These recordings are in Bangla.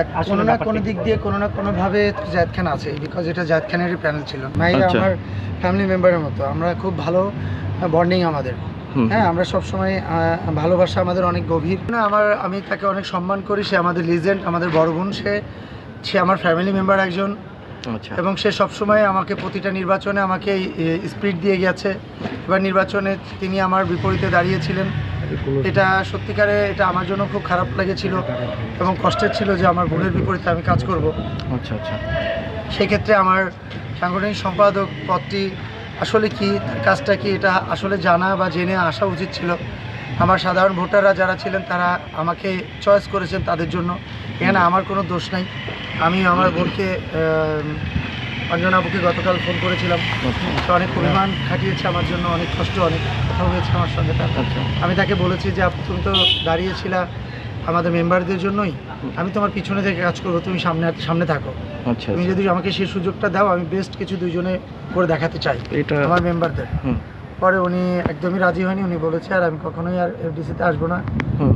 আসলে কোনো না কোনো দিক দিয়ে কোনো না কোনোভাবে জায়দ খান আছে বিকজ এটা জায়দ খানেরই প্যানেল ছিল। মাহিরা আচ্ছা। আমার ফ্যামিলি মেম্বারের মতো। আমরা খুব ভালো বন্ডিং আমাদের। হ্যাঁ আমরা সবসময় আহ, ভালোবাসা আমাদের অনেক গভীর। না আমার আমি তাকে অনেক সম্মান করি সে আমাদের লিজেন্ড আমাদের বড় বোন সে সে আমার ফ্যামিলি মেম্বার একজন। আচ্ছা। এবং সে সবসময় আমাকে প্রতিটা নির্বাচনে আমাকে স্পিড দিয়ে গেছে। এবার নির্বাচনে তিনি আমার বিপরীতে দাঁড়িয়েছিলেন। এটা সত্যিকারে এটা আমার জন্য খুব খারাপ লেগেছিল এবং কষ্টের ছিল যে আমার বোনের বিপরীতে আমি কাজ করব। আচ্ছা আচ্ছা। সেক্ষেত্রে আমার সাংগঠনিক সম্পাদক পদটি আসলে কি কাজটা কি এটা আসলে জানা বা জেনে আসা উচিত ছিল। আমার সাধারণ ভোটাররা যারা ছিলেন তারা আমাকে চয়েস করেছেন তাদের জন্য। এখানে আমার কোনো দোষ নাই। আমি আমার বোনকে অঞ্জনাবুকে গতকাল ফোন করেছিলাম। সে অনেক পরিমাণ খাটিয়েছে আমার জন্য অনেক কষ্ট অনেক কথা হয়েছে আমার সঙ্গে তার। আচ্ছা। আমি তাকে বলেছি যে তুমি তো দাঁড়িয়েছিলা আমাদের মেম্বারদের জন্যই। আমি তোমার পিছনে থেকে কাজ করব তুমি সামনে সামনে থাকো। আচ্ছা তুমি যদি আমাকে সেই সুযোগটা দাও আমি বেস্ট কিছু দুইজনে করে দেখাতে চাই এটা আমার মেম্বারদের। পরে উনি একদমই রাজি হয়নি উনি বলেছে আর আমি কখনোই আর এফডিসিতে আসব না।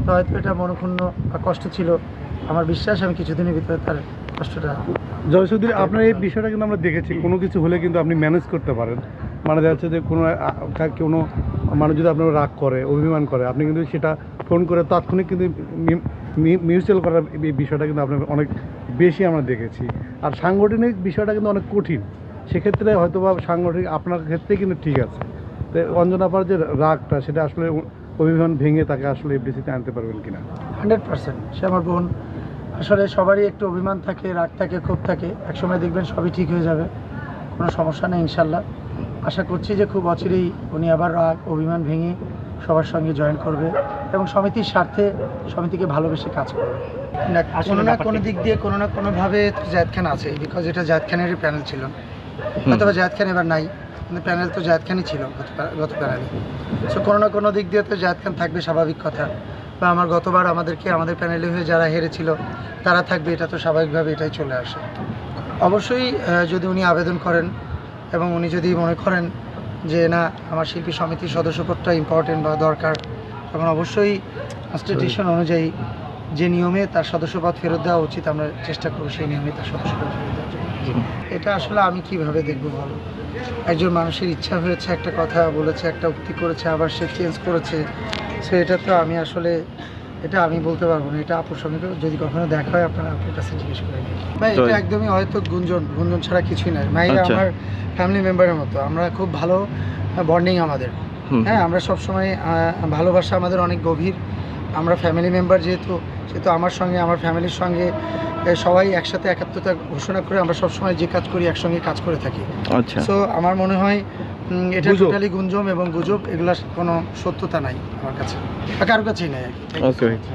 তো হয়তো এটা মনক্ষুণ্ণ বা কষ্ট ছিল। আমার বিশ্বাস আমি কিছুদিনের ভিতরে তার কষ্টটা জয়সুদ্দিন আপনার এই বিষয়টা কিন্তু আমরা দেখেছি। কোনো কিছু হলে কিন্তু আপনি ম্যানেজ করতে পারেন। মানে দেখা যাচ্ছে যে কোনো কোনো মানুষ যদি আপনার রাগ করে অভিমান করে আপনি কিন্তু সেটা ফোন করে তাৎক্ষণিক কিন্তু মিউচুয়াল করার এই বিষয়টা কিন্তু আপনার অনেক বেশি আমরা দেখেছি। আর সাংগঠনিক বিষয়টা কিন্তু অনেক কঠিন। সেক্ষেত্রে হয়তো বা সাংগঠনিক আপনার ক্ষেত্রে কিন্তু ঠিক আছে। তো অঞ্জনাপার যে রাগটা সেটা আসলে অভিমান ভেঙে তাকে আসলে এফডিসিতে আনতে পারবেন কিনা? Hundred percent. সে আমার বোন আসলে সবারই একটু অভিমান থাকে রাগ থাকে ক্ষোভ থাকে। একসময় দেখবেন সবই ঠিক হয়ে যাবে। কোনো সমস্যা নেই ইনশাল্লাহ। আশা করছি যে খুব অচিরেই উনি আবার রাগ অভিমান ভেঙে সবার সঙ্গে জয়েন করবে এবং সমিতির স্বার্থে সমিতিকে ভালোবেসে কাজ করবে। না কোনো না কোনো দিক দিয়ে কোনো না কোনোভাবে জায়দ খান আছে বিকজ এটা জায়দ খানেরই প্যানেল ছিল। হয়তো বা জায়দ খান এবার নাই কিন্তু প্যানেল তো জায়দ খানই ছিল গত গত প্যানেলে সো কোনো না কোনো দিক দিয়ে তো জায়দ খান থাকবে স্বাভাবিক কথা। বা আমার গতবার আমাদেরকে আমাদের প্যানেলে হয়ে যারা হেরেছিল তারা থাকবে এটা তো স্বাভাবিকভাবে এটাই চলে আসে। অবশ্যই যদি উনি আবেদন করেন এবং উনি যদি মনে করেন যে না আমার শিল্পী সমিতির সদস্যপদটা ইম্পর্টেন্ট বা দরকার তখন অবশ্যই কনস্টিটিউশন অনুযায়ী যে নিয়মে তার সদস্যপদ ফেরত দেওয়া উচিত আমরা চেষ্টা করব সেই নিয়মে তার সদস্যপদ ফেরত দেওয়ার জন্য। এটা আসলে আমি কীভাবে দেখব বলো? একজন মানুষের ইচ্ছা হয়েছে একটা কথা বলেছে একটা উক্তি করেছে আবার সে চেঞ্জ করেছে সো এটা তো আমি আসলে এটা আমি বলতে পারব না এটা আপুর সঙ্গে যদি কখনো দেখা হয় আপনারা আপুর কাছে জিজ্ঞেস করে নিন ভাই এটা একদমই হয়তো গুঞ্জন গুঞ্জন ছাড়া কিছুই নয় মাইরা আচ্ছা। আমার ফ্যামিলি মেম্বারের মতো। আমরা খুব ভালো বন্ডিং আমাদের। হ্যাঁ আমরা সবসময় ভালোবাসা আমাদের অনেক গভীর। আমরা ফ্যামিলি মেম্বার যেহেতু সেহেতু আমার সঙ্গে আমার ফ্যামিলির সঙ্গে সবাই একসাথে একাত্মতা ঘোষণা করে আমরা সবসময় যে কাজ করি একসঙ্গে কাজ করে থাকি। আচ্ছা। সো আমার মনে হয় এটা। টোটালি গুঞ্জম এবং গুজব এগুলা কোনো সত্যতা নাই আমার কাছে। কারও কারোর কাছেই নাই